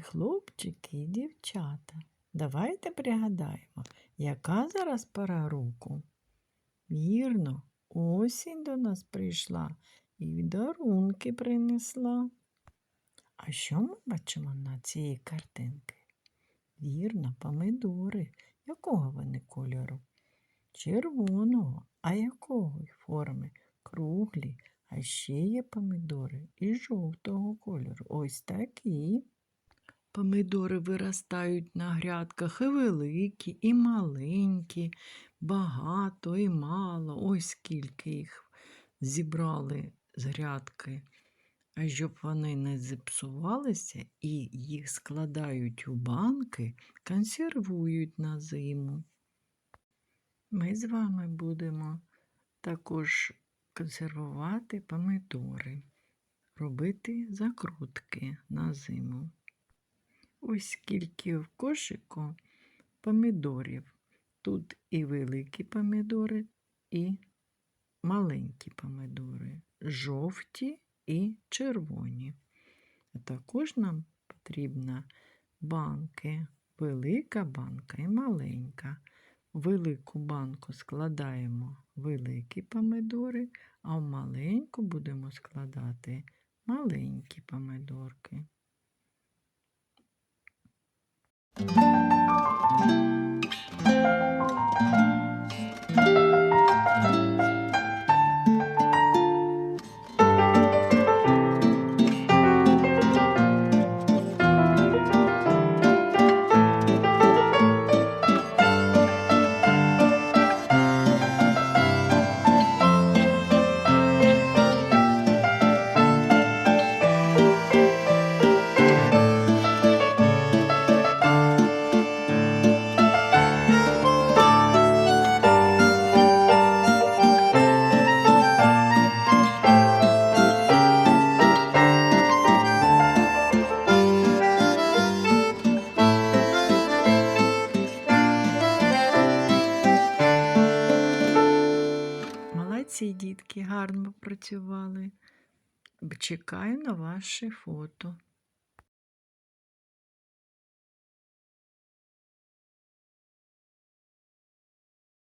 хлопчики і дівчата. Давайте пригадаємо, яка зараз пора року. Вірно, осінь до нас прийшла і дарунки принесла. А що ми бачимо на цій картинці? Вірно, помидори. Якого вони кольору? Червоного. А якої форми? Круглі. А ще є помидори і жовтого кольору. Ось такі. Помидори виростають на грядках і великі, і маленькі, багато і мало. Ось скільки їх зібрали з грядки. А щоб вони не зіпсувалися і їх складають у банки, консервують на зиму. Ми з вами будемо також консервувати помидори, робити закрутки на зиму. Ось скільки в кошику помидорів. Тут і великі помидори, і маленькі помидори, жовті і червоні. А також нам потрібна банки, велика банка і маленька. Велику банку складаємо великі помидори, а в маленьку будемо складати маленькі помидорки. Молодці, дітки, гарно працювали. Чекаю на ваші фото.